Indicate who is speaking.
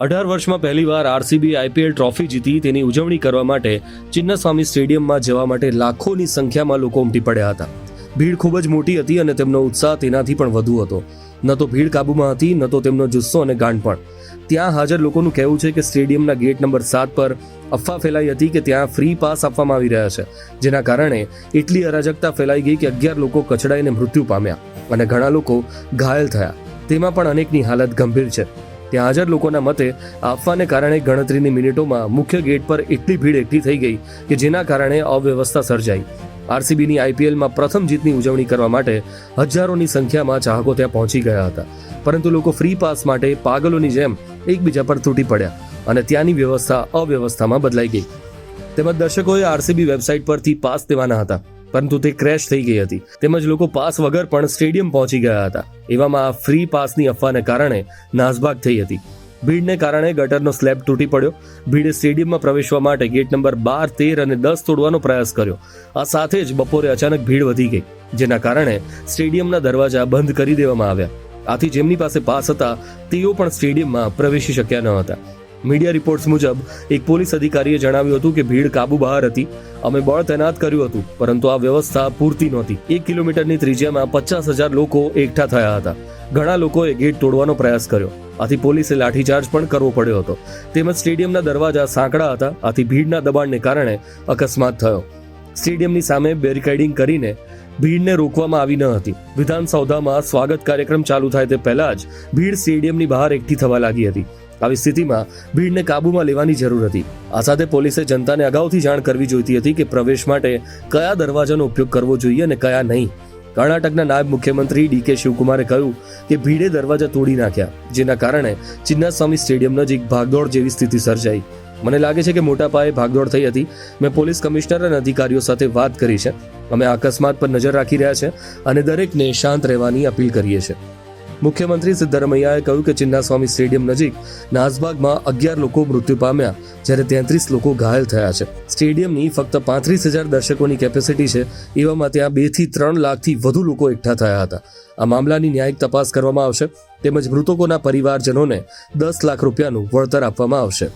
Speaker 1: અઢાર વર્ષમાં પહેલીવાર આરસીબી આઈપીએલ ટ્રોફી જીતી તેની ઉજવણી કરવા માટે ચિન્નસ્વામી સ્ટેડિયમમાં જવા માટે લાખોની સંખ્યામાં લોકો ઉમટી પડ્યા હતા. ભીડ ખૂબ જ મોટી હતી અને તેમનો ઉત્સાહ તેનાથી પણ વધુ હતો. ન તો ભીડ કાબૂમાં હતી, ન તો તેમનો જુસ્સો અને ગાંડ પણ. ત્યાં હાજર લોકોનું કહેવું છે કે સ્ટેડિયમના ગેટ નંબર સાત પર અફવા ફેલાઈ હતી કે ત્યાં ફ્રી પાસ આપવામાં આવી રહ્યા છે, જેના કારણે એટલી અરાજકતા ફેલાઈ ગઈ કે અગિયાર લોકો કચડાઈને મૃત્યુ પામ્યા અને ઘણા લોકો ઘાયલ થયા. તેમાં પણ અનેકની હાલત ગંભીર છે. ત્યાં હાજર લોકોના મતે આપવાને કારણે ગણતરીની મિનિટોમાં મુખ્ય ગેટ પર એટલી ભીડ એકઠી થઈ ગઈ કે જેના કારણે અવ્યવસ્થા સર્જાઈ. આરસીબીની આઈપીએલમાં પ્રથમ જીતની ઉજવણી કરવા માટે હજારોની સંખ્યામાં ચાહકો ત્યાં પહોંચી ગયા હતા. પરંતુ લોકો ફ્રી પાસ માટે પાગલોની જેમ એકબીજા પર તૂટી પડ્યા અને ત્યાંની વ્યવસ્થા અવ્યવસ્થામાં બદલાઈ ગઈ. તેમજ દર્શકોએ આરસીબી વેબસાઇટ પરથી પાસ દેવાના હતા. પરંતુ તે ક્રેશ થઈ ગઈ હતી. તેમજ લોકો પાસ વગર પણ સ્ટેડિયમ પહોંચી ગયા હતા. એવામાં આ ફ્રી પાસની અફવાને કારણે નાસભાગ થઈ હતી. ભીડને કારણે ગટરનો સ્લેબ તૂટી પડ્યો. ભીડે સ્ટેડિયમમાં પ્રવેશવા માટે ગેટ નંબર બાર, તેર અને દસ તોડવાનો પ્રયાસ કર્યો. આ સાથે જ બપોરે અચાનક ભીડ વધી ગઈ, જેના કારણે સ્ટેડિયમના દરવાજા બંધ કરી દેવામાં આવ્યા. આથી જેમની પાસે પાસ હતા, તેઓ પણ સ્ટેડિયમમાં પ્રવેશી શક્યા ન હતા. મીડિયા રિપોર્ટ્સ મુજબ, એક પોલીસ અધિકારીએ જણાવ્યું હતું કે ભીડ કાબુ બહાર હતી. અમે બળ તૈનાત કર્યું હતું, પરંતુ આ વ્યવસ્થા પૂરતી નહોતી. એક કિલોમીટરની ત્રિજ્યામાં પચાસ હજાર લોકો એકઠા થયા હતા. ઘણા લોકોએ ગેટ તોડવાનો પ્રયાસ કર્યો. આથી પોલીસે લાઠીચાર્જ પણ કરવો પડ્યો હતો. તેમજ સ્ટેડિયમના દરવાજા સાંકડા હતા. આથી ભીડના દબાણને કારણે અકસ્માત થયો. સ્ટેડિયમની સામે બેરિકેડિંગ કરીને ભીડને રોકવામાં આવી ન હતી. વિધાનસૌધામાં સ્વાગત કાર્યક્રમ ચાલુ થાય તે પહેલા જ ભીડ સ્ટેડિયમની બહાર એકઠી થવા લાગી હતી. આવી સ્થિતિમાં ભીડને કાબૂમાં લેવાની જરૂર હતી. આ સાથે પોલીસે જનતાને અગાઉથી જાણ કરવી જોઈતી હતી કે પ્રવેશ માટે કયા દરવાજાનો ઉપયોગ કરવો જોઈએ અને કયા નહીં. કર્ણાટકના નાયબ મુખ્યમંત્રી ડી કે શિવકુમારે કહ્યું કે ભીડે દરવાજા તોડી નાખ્યા, જેના કારણે ચિન્નાસ્વામી સ્ટેડિયમ નજીક ભાગદોડ જેવી સ્થિતિ સર્જાઈ. મને લાગે છે કે મોટા પાયે ભાગદોડ થઈ હતી. મેં પોલીસ કમિશનર અને અધિકારીઓ સાથે વાત કરી છે. અમે અકસ્માત પર નજર રાખી રહ્યા છે અને દરેકને શાંત રહેવાની અપીલ કરીએ છીએ. મુખ્યમંત્રી સિદ્ધરમૈયાએ કહ્યું કે ચિન્નાસ્વામી સ્ટેડિયમ નજીક નાસબાગમાં અગિયાર લોકો મૃત્યુ પામ્યા, જ્યારે તેત્રીસ લોકો ઘાયલ થયા છે. સ્ટેડિયમની ફક્ત પાંત્રીસ હજાર દર્શકોની કેપેસિટી છે, એવામાં ત્યાં બેથી ત્રણ લાખથી વધુ લોકો એકઠા થયા હતા. આ મામલાની ન્યાયિક તપાસ કરવામાં આવશે, તેમજ મૃતકોના પરિવારજનોને દસ લાખ રૂપિયાનું વળતર આપવામાં આવશે.